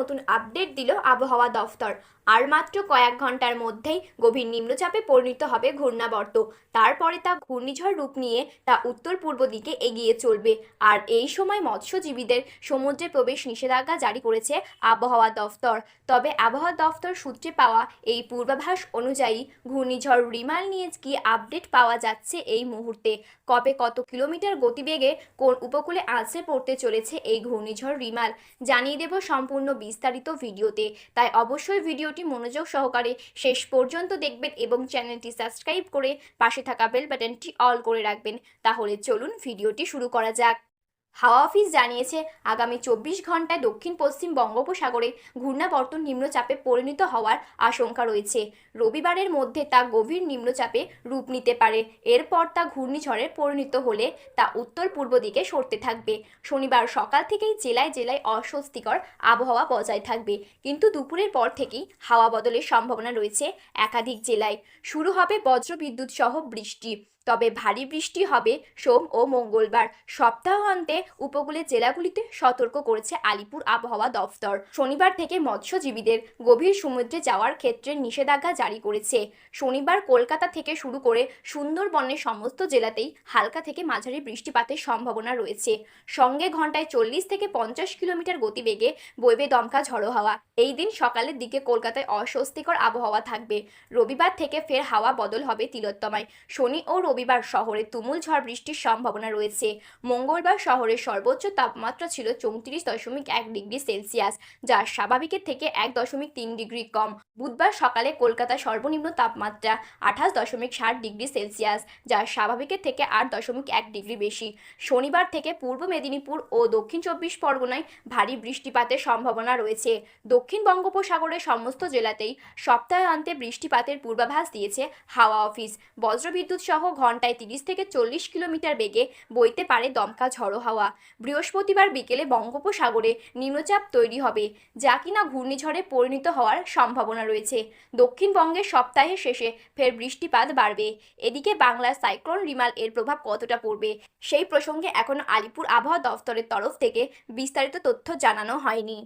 নতুন আপডেট দিল আবহাওয়া দফতর। আর মাত্র কয়েক ঘণ্টার মধ্যেই গভীর নিম্নচাপে পরিণত হবে ঘূর্ণাবর্ত। তারপরে তা ঘূর্ণিঝড় রূপ নিয়ে তা উত্তর পূর্ব দিকে এগিয়ে চলবে। আর এই সময় মৎস্যজীবীদের সমুদ্রে প্রবেশ নিষেধাজ্ঞা জারি করেছে আবহাওয়া দফতর। তবে আবহাওয়া দফতর সূত্রে পাওয়া এই পূর্বাভাস অনুযায়ী ঘূর্ণিঝড় রিমাল নিয়ে কি আপডেট পাওয়া যাচ্ছে এই মুহূর্তে? কবে কত কিলোমিটার গতিবেগে কোন উপকূলে আছড়ে পড়তে চলেছে এই ঘূর্ণিঝড় রিমাল? জানিয়ে দেব সম্পূর্ণ বিস্তারিত ভিডিওতে। তাই অবশ্যই ভিডিওটি মনোযোগ সহকারে শেষ পর্যন্ত দেখবেন এবং চ্যানেলটি সাবস্ক্রাইব করে পাশে থাকা বেল বাটনটি অল করে রাখবেন। তাহলে চলুন ভিডিওটি শুরু করা যাক। হাওয়া অফিস জানিয়েছে, আগামী চব্বিশ ঘন্টায় দক্ষিণ পশ্চিম বঙ্গোপসাগরে ঘূর্ণাবর্তন নিম্নচাপে পরিণত হওয়ার আশঙ্কা রয়েছে। রবিবারের মধ্যে তা গভীর নিম্নচাপে রূপ নিতে পারে। এরপর তা ঘূর্ণিঝড়ে পরিণত হলে তা উত্তর পূর্ব দিকে সরতে থাকবে। শনিবার সকাল থেকেই জেলায় জেলায় অস্বস্তিকর আবহাওয়া বজায় থাকবে। কিন্তু দুপুরের পর থেকেই হাওয়া বদলের সম্ভাবনা রয়েছে একাধিক জেলায়। শুরু হবে বজ্রবিদ্যুৎ সহ বৃষ্টি। তবে ভারী বৃষ্টি হবে সোম ও মঙ্গলবার। সপ্তাহান্তে উপকূলের জেলাগুলিতে সতর্ক করেছে আলিপুর আবহাওয়া দফতর। শনিবার থেকে মৎস্যজীবীদের গভীর সমুদ্রে যাওয়ার ক্ষেত্রে নিষেধাজ্ঞা জারি করেছে। শনিবার কলকাতা থেকে শুরু করে সুন্দরবনের সমস্ত জেলাতেই হালকা থেকে মাঝারি বৃষ্টিপাতের সম্ভাবনা রয়েছে। সঙ্গে ঘন্টায় চল্লিশ থেকে পঞ্চাশ কিলোমিটার গতিবেগে বইবে দমকা ঝড়ো হাওয়া। এই দিন সকালের দিকে কলকাতায় অস্বস্তিকর আবহাওয়া থাকবে। রবিবার থেকে ফের হাওয়া বদল হবে তিলোত্তমায়। শনি ও রবিবার শহরে তুমুল ঝড় বৃষ্টির সম্ভাবনা রয়েছে। মঙ্গলবার শহরের সর্বোচ্চ তাপমাত্রা ছিল চৌত্রিশ দশমিক এক ডিগ্রি সেলসিয়াস, যা স্বাভাবিকের থেকে এক দশমিক তিন ডিগ্রি কম। বুধবার সকালে কলকাতার সর্বনিম্ন তাপমাত্রা আঠাশ দশমিক ষাট ডিগ্রি সেলসিয়াস, যা স্বাভাবিকের থেকে আট দশমিক এক ডিগ্রি বেশি। শনিবার থেকে পূর্ব মেদিনীপুর ও দক্ষিণ চব্বিশ পরগনায় ভারী বৃষ্টিপাতের সম্ভাবনা রয়েছে। দক্ষিণ বঙ্গোপসাগরের সমস্ত জেলাতেই সপ্তাহান্তে বৃষ্টিপাতের পূর্বাভাস দিয়েছে হাওয়া অফিস। বজ্রবিদ্যুৎ সহ ঘন্টায় তিরিশ থেকে চল্লিশ কিলোমিটার বেগে বইতে পারে দমকা ঝড়ো হাওয়া। বৃহস্পতিবার বিকেলে বঙ্গোপসাগরে নিম্নচাপ তৈরি হবে, যা কিনা ঘূর্ণিঝড়ে পরিণত হওয়ার সম্ভাবনা রয়েছে। দক্ষিণবঙ্গের সপ্তাহের শেষে ফের বৃষ্টিপাত বাড়বে। এদিকে বাংলার সাইক্লোন রিমাল এর প্রভাব কতটা পড়বে, সেই প্রসঙ্গে এখনও আলিপুর আবহাওয়া দফতরের তরফ থেকে বিস্তারিত তথ্য জানানো হয়নি।